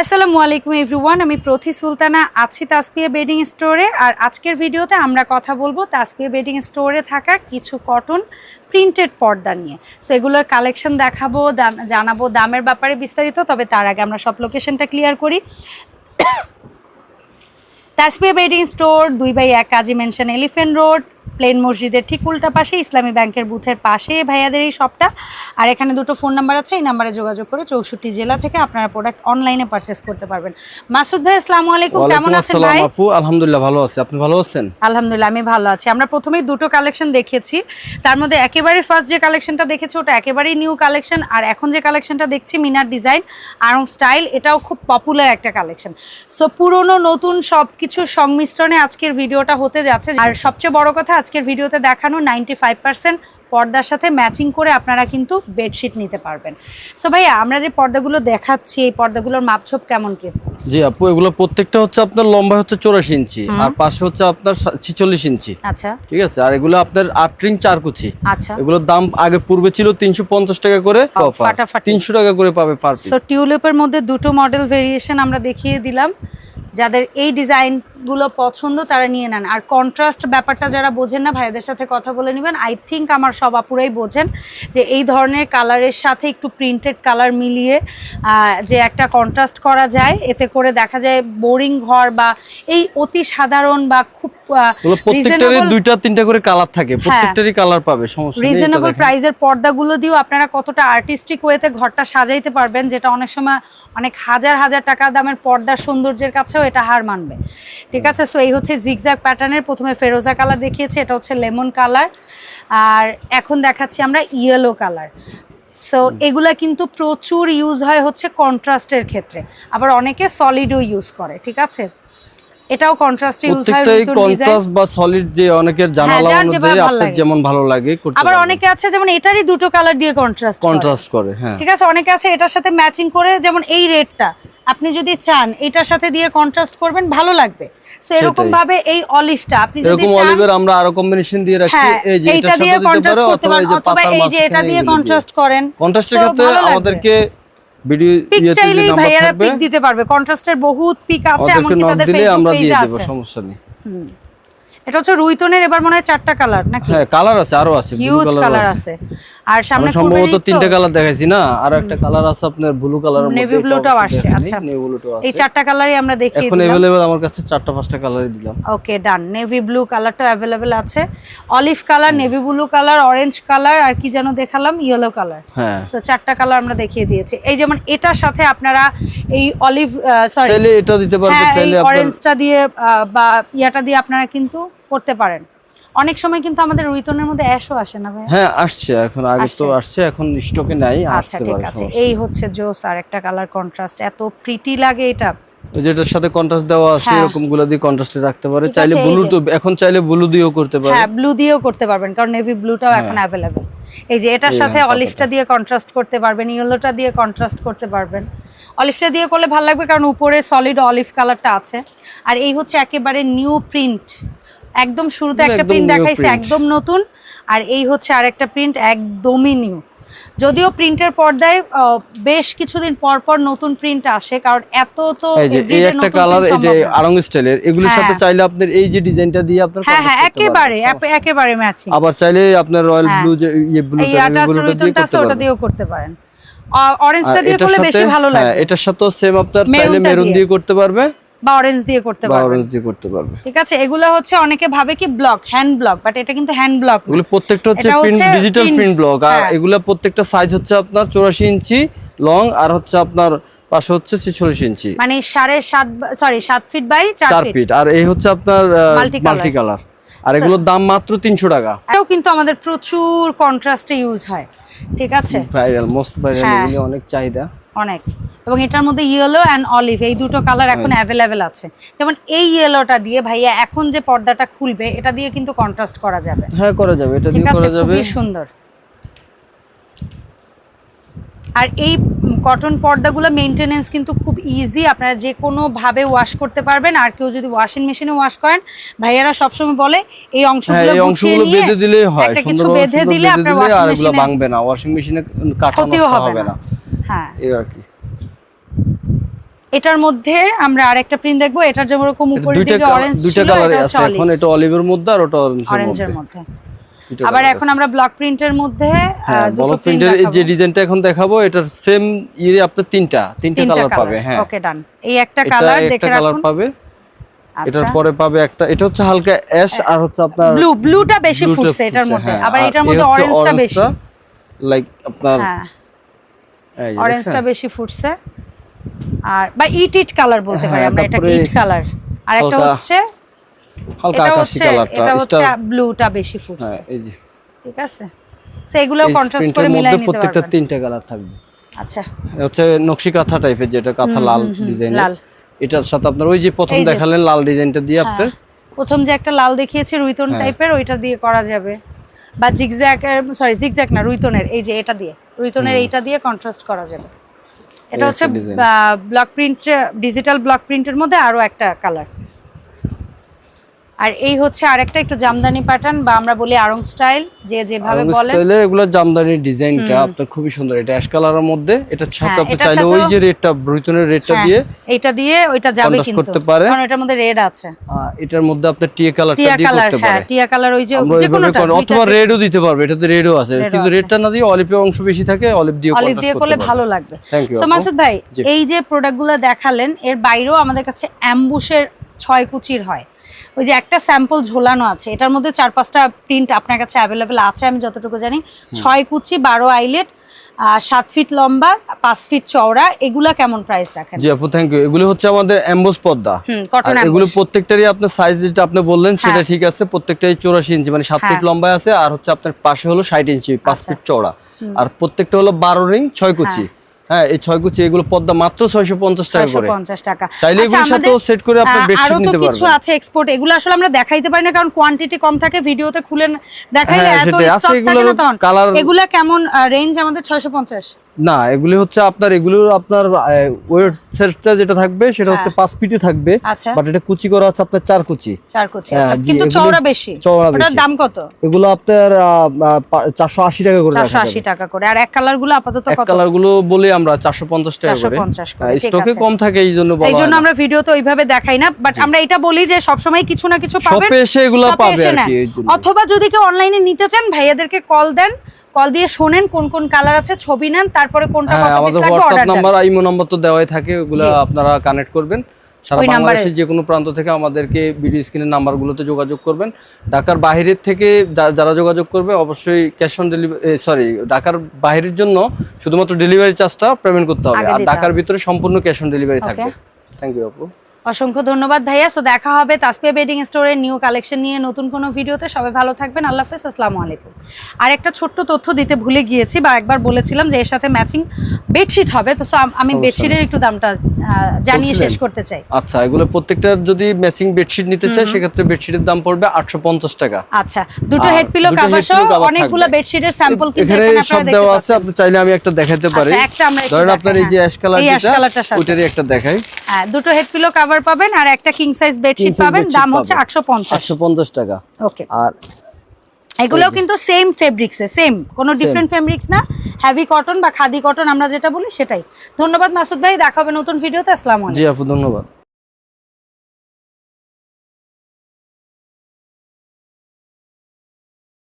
আসসালামু আলাইকুম এভরিওয়ান আমি প্রথি সুলতানা, আছি তাসপিয়া বেডিং স্টোরে। আর আজকের ভিডিওতে আমরা কথা বলব তাসপিয়া বেডিং স্টোরে থাকা কিছু কটন প্রিন্টেড পর্দা নিয়ে। সো এগুলোর কালেকশন দেখাবো জানাব দামের ব্যাপারে বিস্তারিত, তবে তার আগে আমরা সব লোকেশনটা ক্লিয়ার করি। তাসপিয়া বেডিং স্টোর দুই বাই এক, কাজী মেনশন এলিফেন্ট রোড। প্লেন মসজিদের ঠিক উল্টা পাশে ইসলামী ব্যাংকের বুথের পাশে ভাইয়াদের এই শপটা আর এখানে দুটো ফোন নাম্বার আছে এই নাম্বারে যোগাযোগ করে চৌষট্টি জেলা থেকে আপনারা প্রোডাক্ট অনলাইনে পারচেস করতে পারবেন। মাসুদ ভাই আসসালামু আলাইকুম কেমন আছেন ভাই? আপু। আলহামদুলিল্লাহ ভালো আছি। আপনি ভালো আছেন? আলহামদুলিল্লাহ আমি ভালো আছি। আমরা প্রথমেই দুটো কালেকশন দেখেছি। তার মধ্যে একেবারে ফার্স্ট যে কালেকশনটা দেখেছি ওটা একেবারেই নিউ কালেকশন আর এখন যে কালেকশনটা দেখছি মিনার ডিজাইন আর স্টাইল এটাও খুব পপুলার একটা কালেকশন সো পুরনো নতুন সব কিছুর সংমিশ্রণে আজকের ভিডিওটা হতে যাচ্ছে। আর সবচেয়ে বড় কথা আজকের ভিডিওতে দেখানো নাইনটি ফাইভ পার্সেন্ট পর্দার সাথে ম্যাচিং করে আপনারা কিন্তু বেডশিট নিতে পারবেন। সো ভাইয়া আমরা যে পর্দাগুলো দেখাচ্ছি এই পর্দাগুলোর মাপঝোপ কেমন কি? জি আপু এগুলো প্রত্যেকটা হচ্ছে আপনার লম্বা হচ্ছে চৌরাশি ইঞ্চি আর পাশে হচ্ছে আপনার ছিচল্লিশ ইঞ্চি। আচ্ছা। ঠিক আছে? আর এগুলো আপনার আট রিং চার কুচি। আচ্ছা। এগুলোর দাম আগে পূর্বে ছিল তিনশো পঞ্চাশ টাকা করে। তিনশো টাকা করে পাবে পার পিস টিউলিপের মধ্যে দুটো মডেল ভেরিয়েশন আমরা দেখিয়ে দিলাম। যাদের এই ডিজাইনগুলো পছন্দ তারা নিয়ে নেন আর কন্ট্রাস্ট ব্যাপারটা যারা বোঝেন না ভাইদের সাথে কথা বলে নেবেন আই থিঙ্ক আমার সব আপুরাই বোঝেন যে এই ধরনের কালারের সাথে একটু প্রিন্টেড কালার মিলিয়ে যে একটা কন্ট্রাস্ট করা যায় এতে করে দেখা যায় বোরিং ঘর বা এই অতি সাধারণ বা খুব প্রত্যেকটারই দুইটা তিনটা করে কালার থাকে হ্যাঁ। প্রত্যেকটারই কালার পাবে সমস্যা নেই রিজনেবল দেখেন। পর্দাগুলো দিয়েও আপনারা কতটা আর্টিস্টিক ওয়েতে ঘরটা সাজাইতে পারবেন যেটা অনেক সময় অনেক হাজার হাজার টাকা দামের পর্দার সৌন্দর্যের কাছেও এটা হার মানবে। ঠিক আছে? সো এই হচ্ছে জিগজ্যাগ প্যাটার্নের প্রথমে ফেরোজা কালার দেখিয়েছি এটা হচ্ছে লেমন কালার আর এখন দেখাচ্ছি আমরা ইয়েলো কালার সো এগুলা কিন্তু প্রচুর ইউজ হয় হচ্ছে কন্ট্রাস্টের ক্ষেত্রে। আবার অনেকে সলিডও ইউজ করে ঠিক আছে? এটাও কন্ট্রাস্টে ইউজ হয় কন্ট্রাস্ট বা সলিড যে অনেকের জানালা অনুযায়ী আপনার লাগে। যেমন ভালো লাগে করতে আবার অনেকে আছে যেমন এটারই দুটো কালার দিয়ে কন্ট্রাস্ট কন্ট্রাস্ট করে হ্যাঁ। ঠিক আছে? অনেকে আছে এটার সাথে ম্যাচিং করে যেমন এই রেডটা আপনি যদি চান এটার সাথে দিয়ে কন্ট্রাস্ট করবেন ভালো লাগবে। সো এরকম ভাবে এই অলিভটা আপনি যদি চান অলিভের আমরা আরও কম্বিনেশন দিয়ে রাখছি। হ্যাঁ এই যে এটা দিয়ে কন্ট্রাস্ট করতে পারেন অথবা এই যে এটা দিয়ে কন্ট্রাস্ট করেন। কন্ট্রাস্টের ক্ষেত্রে আমাদেরকে ভিডিও চাইলেই ভাইয়ারা পিক দিতে পারবে। কন্ট্রাস্টের বহুত পিক আছে এমনকি তাদের দিলে আমরা দিয়ে দেব সমস্যা নেই। হুম। এটা হচ্ছে রুইতনের এবার মনে হয় চারটা কালার নাকি হ্যাঁ কালার আছে আরো আছে blue হিউজ colour কালার আছে আছে আর আমি সামনে সম্ভবত তিনটা কালার দেখাইছি না আর একটা কালার আছে আপনার ব্লু কালারের মধ্যে Navy blue টাও আসছে, আচ্ছা। নেভি ব্লুটাও এই আছে চারটা কালারই আমরা দেখিয়ে এখন দিলাম अवेलेबल আমার কাছে চারটা পাঁচটা কালারই দিলাম ওকে ডান নেভি ব্লু কালারটা অ্যাভেলেবেল আছে olive colour navy blue colour orange colour আর কি যেন দেখালাম ইয়েলো কালার হ্যাঁ সো চারটা কালার আমরা দেখিয়ে দিয়েছি এই যেমন এটার সাথে আপনারা এই অলিভ সরি চাইলে এটা দিতে পারবে হ্যাঁ এই চাইলে আপনার অরেঞ্জটা দিয়ে আহ, বা ইয়াটা দিয়ে আপনারা কিন্তু করতে পারেন। অনেক সময় কিন্তু আমাদের রুইতনের মধ্যে অ্যাশও আসে না ভাই হ্যাঁ আসছে। এখন আগে তো আসছে। এখন স্টকে নাই আচ্ছা ঠিক আছে। এই হচ্ছে জোস আর একটা কালার কন্ট্রাস্ট এত প্রিটি লাগে এটা। যেটার সাথে কন্ট্রাস্ট দেওয়া আছে হ্যাঁ। এরকমগুলো দিয়ে কন্ট্রাস্টে রাখতে পারে। চাইলে ব্লু তো এখন চাইলে ব্লু দিয়েও করতে পারে। হ্যাঁ ব্লু দিয়েও করতে পারবেন কারণ নেভি ব্লুটাও এখন অ্যাভেলেবেল এই যে এটার সাথে হ্যাঁ, অলিভটা দিয়ে কন্ট্রাস্ট করতে পারবেন ইয়েলোটা দিয়ে কন্ট্রাস্ট করতে পারবেন। অলিভটা দিয়ে করলে ভালো লাগবে কারণ উপরে সলিড অলিভ কালারটা আছে। আর এই হচ্ছে একেবারে নিউ প্রিন্ট একদম শুরুতে একটা প্রিন্ট দেখাইছে একদম নতুন। আর এই হচ্ছে আরেকটা প্রিন্ট একদমই নিউ যদিও প্রিন্টের পর্দায় বেশ কিছুদিন পর পর নতুন প্রিন্ট আসে কারণ এত তো এই যে এই একটা কালার এই যে আরং স্টাইলের এগুলোর সাথে হ্যাঁ। চাইলে আপনার এই যে ডিজাইনটা দিয়ে আপনার হ্যাঁ হ্যাঁ একেবারে একেবারে ম্যাচিং আবার চাইলে আপনার রয়্যাল। ব্লু যে ইয়ে ব্লু এই আটাচ রুইতনটা আছে ওটা দিয়েও করতে পারেন। অরেঞ্জটা দিয়ে করলে বেশি ভালো হ্যাঁ লাগে। এটার সাথেও সেম আপনার চাইলে মেরুন। দিয়ে করতে পারবে। বা অরেঞ্জ দিয়ে করতে বা পারবেন। অরেঞ্জ দিয়ে করতে পারবে ঠিক আছে এগুলো হচ্ছে অনেকে ভাবে কি ব্লক হ্যান্ড ব্লক বাট এটা কিন্তু হ্যান্ড ব্লক এগুলো প্রত্যেকটা হচ্ছে প্রিন্ট ডিজিটাল প্রিন্ট ব্লক আর হ্যাঁ। এগুলা প্রত্যেকটা সাইজ হচ্ছে আপনার চৌরাশি ইঞ্চি লং আর হচ্ছে আপনার পাশে হচ্ছে ছেচল্লিশ ইঞ্চি। মানে সাড়ে সাত সরি সাত ফিট বাই চার ফিট আর এই হচ্ছে আপনার মাল্টি কালার আর এগুলোর দাম মাত্র তিনশো টাকা। এটাও কিন্তু আমাদের প্রচুর কন্ট্রাস্টে ইউজ হয়। ঠিক আছে? ভাইরাল মোস্ট ভাইরাল হ্যাঁ। এগুলি অনেক চাহিদা। অনেক। এবং এটার মধ্যে ইয়েলো অ্যান্ড অলিভ এই দুটো কালার এখন অ্যাভেলেবেল আছে। যেমন এই ইয়েলোটা দিয়ে ভাইয়া এখন যে পর্দাটা খুলবে এটা দিয়ে কিন্তু কন্ট্রাস্ট করা যাবে। হ্যাঁ করা যাবে এটা দিয়ে করা যাবে। খুবই সুন্দর। আর এই কটন পর্দাগুলো মেনটেনেন্স কিন্তু খুব ইজি আপনারা যে কোনো ভাবে ওয়াশ করতে পারবেন। আর কেউ যদি ওয়াশিং মেশিনে ওয়াশ করেন ভাইয়ারা সবসময় বলে এই হ্যাঁ অংশগুলো এই অংশগুলো বেঁধে দিলেই হয় একটা কিছু বেঁধে দিলে আপনার ওয়াশিং মেশিনে ভাঙবে না। ওয়াশিং মেশিনে কাটা ক্ষতিও হবে না। হ্যাঁ। এই আর কি। এটার মধ্যে আমরা আরেকটা প্রিন্ট দেখব। এটার যেরকম এটা উপরের দিকে অরেঞ্জ ছিল কালারে আছে এখন। এটা অলিভের মধ্যে আর ওটা অরেঞ্জের মধ্যে। আবার এখন আমরা ব্লক প্রিন্টের মধ্যে আহ, হ্যাঁ প্রিন্টের যে ডিজাইনটা এখন দেখাবো এটার সেম ইয়ে আপনার তিনটা তিনটা কালার পাবে হ্যাঁ। ওকে ডান এই একটা কালার দেখে কালার পাবে। আচ্ছা। এটার পরে পাবে একটা এটা হচ্ছে হালকা অ্যাশ আর হচ্ছে আপনার ব্লু ব্লুটা বেশি ফুটছে এটার মধ্যে। হ্যাঁ, আবার এটার মধ্যে অরেঞ্জটা বেশি। লাইক আপনার হ্যাঁ। অরেঞ্জটা বেশি ফুটছে। আর বা ইট ইট কালার বলতে পারি হ্যাঁ, আমরা এটা ইট কালার। আর একটা হচ্ছে হালকা আকাশি কালারটা এটা হচ্ছে ব্লুটা বেশি ফুটছে। হ্যাঁ এই যে। ঠিক আছে? সো এগুলো কন্ট্রাস্ট করে মিলাই নিতে প্রত্যেকটা তিনটা কালার থাকবে। আচ্ছা। হচ্ছে নকশি কাঁথা টাইপের যেটা কাঁথা লাল ডিজাইন লাল। এটার সাথে আপনার ওই যে প্রথম দেখালেন লাল ডিজাইনটা দিয়ে আপনার। প্রথম যে একটা লাল দেখিয়েছি রুইতন হ্যাঁ। টাইপের ওইটা দিয়ে করা যাবে। বা জিগজ্যাক সরি জিগজ্যাক না রুইতনের এই যে এটা দিয়ে। রুইতনের এইটা দিয়ে কন্ট্রাস্ট করা যাবে। এটা হচ্ছে ব্লক প্রিন্ট ডিজিটাল ব্লক প্রিন্টের মধ্যে আরও একটা কালার আর এই হচ্ছে আরেকটা একটু জামদানি প্যাটার্ন বা আমরা বলি আরং স্টাইল যে যেভাবে বলে স্টাইলের এগুলো জামদানির ডিজাইনটা আপনার খুবই সুন্দর। এটা অ্যাশ কালারের মধ্যে এটার সাথে হ্যাঁ, আপনি চাইলে ওই যে রেটটা ব্রুইটনের রেটটা হ্যাঁ, দিয়ে এইটা দিয়ে ওইটা যাবে কিন্তু করতে পারে। কারণ এটার মধ্যে রেড আছে। এটার মধ্যে আপনার টিয়া কালারটা দিয়ে করতে হ্যাঁ পারে। টিয়া কালার ওই যে যে কোনোটা অথবা রেডও দিতে পারবে এটাতে রেডও আছে। কিন্তু। রেডটা না দিয়ে অলিভের অংশ বেশি থাকে অলিভ দিয়ে অলিভ দিয়ে করলে ভালো লাগবে। সো মাসুদ ভাই এই যে প্রোডাক্টগুলো দেখালেন এর বাইরেও আমাদের কাছে অ্যাম্বুশের ছয় কুচির হয়। ওই যে একটা স্যাম্পল ঝোলানো আছে এটার মধ্যে চার পাঁচটা প্রিন্ট আপনার কাছে অ্যাভেলেবেল আছে আমি যতটুকু জানি। ছয় কুচি বারো আইলেট সাত ফিট লম্বা পাঁচ ফিট চওড়া এগুলা কেমন প্রাইস রাখেন? জি আপু থ্যাংক ইউ এগুলো হচ্ছে আমাদের এমবোস পর্দা। কটন এগুলো প্রত্যেকটারই আপনার সাইজ যেটা আপনি বললেন সেটা হ্যাঁ। ঠিক আছে প্রত্যেকটাই চৌরাশি ইঞ্চি মানে সাত হ্যাঁ। ফিট লম্বায় আছে আর হচ্ছে আপনার পাশে হলো ষাট ইঞ্চি পাঁচ আচ্ছা। ফিট চওড়া। আর প্রত্যেকটা হলো বারো রিং ছয় কুচি। হ্যাঁ এই ছয় কুচি এগুলো পদ্মা মাত্র ছয়শো পঞ্চাশ টাকা করে। পঞ্চাশ টাকা। চাইলে আচ্ছা, এগুলোর সাথেও সেট করে আপনার বেডশিট আরও তো নিতে কিছু আছে এক্সপোর্ট এগুলো আসলে আমরা দেখাইতে পারি না কারণ কোয়ান্টিটি কম থাকে ভিডিওতে খুলে দেখাইলে হ্যাঁ, এত। স্টক থাকে না তখন। এগুলা কেমন রেঞ্জ আমাদের ছয়শো পঞ্চাশ? না এগুলি হচ্ছে আপনার এগুলো আপনার ওয়েট সেটটা যেটা থাকবে সেটা হচ্ছে পাঁচ ফিটে থাকবে আচ্ছা। বাট এটা কুচি করা আছে আপনার চার কুচি চার কুচি হ্যাঁ, আচ্ছা কিন্তু চওড়া বেশি চওড়া বেশি। দাম কত এগুলো আপনার চারশো আশি টাকা করে চারশো রাখা আশি যাবে। টাকা করে আর এক কালারগুলো আপাতত এক কত কালারগুলো বলে আমরা চারশো পঞ্চাশ টাকা করে 450 করে, স্টকে কম থাকে এই জন্য বলা এই জন্য হয় না। আমরা ভিডিওতে ওইভাবে দেখাই না বাট আমরা এটা বলি যে সবসময় কিছু না কিছু পাবেন শপে এসে এগুলো পাবে আর। কি অথবা যদি কেউ অনলাইনে নিতে চান ভাইয়াদেরকে কল দেন কল দিয়ে শোনেন কোন কোন কালার আছে ছবি নেন তারপরে কোনটা হ্যাঁ কত পিস আমাদের লাগবে অর্ডার দেন। নাম্বার আইমো নাম্বার তো দেওয়াই থাকে ওগুলো আপনারা কানেক্ট করবেন। সারা বাংলাদেশের যে কোনো প্রান্ত থেকে আমাদেরকে ভিডিও স্ক্রিনের নাম্বারগুলোতে যোগাযোগ করবেন। ঢাকার বাইরের থেকে যারা যোগাযোগ করবে অবশ্যই ক্যাশ অন ডেলিভারি সরি ঢাকার বাইরের জন্য শুধুমাত্র ডেলিভারি চার্জটা পেমেন্ট করতে হবে। আর ঢাকার ভিতরে সম্পূর্ণ ক্যাশ অন ডেলিভারি. থাকবে। থ্যাংক ইউ আপু। অসংখ্য ধন্যবাদ ভাইয়া। সো দেখা হবে তাসপিয়া বেডিং স্টোরের নিউ কালেকশন নিয়ে নতুন কোনো ভিডিওতে। সবাই ভালো থাকবেন। আল্লাহ হাফেজ। আসসালামু আলাইকুম। আর একটা ছোট্ট তথ্য দিতে ভুলে গিয়েছি বা একবার বলেছিলাম যে এর সাথে ম্যাচিং বেডশিট হবে। তো সো আমি বেডশিটের একটু দামটা জানিয়ে শেষ করতে চাই। আচ্ছা এগুলো প্রত্যেকটার যদি ম্যাচিং বেডশিট নিতে চায় সেক্ষেত্রে বেডশিটের দাম পড়বে আটশো পঞ্চাশ টাকা। আচ্ছা দুটো হেড পিলো কাভার সহ অনেকগুলো বেডশিটের স্যাম্পল কিন্তু এখানে আপনারা দেখতে দেওয়া আছে পাচ্ছেন? আপনি চাইলে আমি একটা দেখাতে পারি। আচ্ছা, একটা আমরা ধরেন আপনার এই যে। অ্যাশ কালার এই যেটা colourটার সাথে। ওইটারই একটা দেখাই। হ্যাঁ দুটো হেড পিলো কভার পাবেন আর একটা কিং সাইজ বেডশিট পাবেন দাম হচ্ছে পাবেন। আটশো পঞ্চাশ। আটশো পঞ্চাশ টাকা। ওকে আর এগুলোও কিন্তু সেম ফেব্রিক্সে সেম কোনো ডিফারেন্ট ফেব্রিক্স না হ্যাভি কটন বা খাদি কটন আমরা যেটা বলি সেটাই। ধন্যবাদ মাসুদ ভাই দেখা হবে নতুন ভিডিওতে আসসালামু আলাইকুম। জি আপু ধন্যবাদ।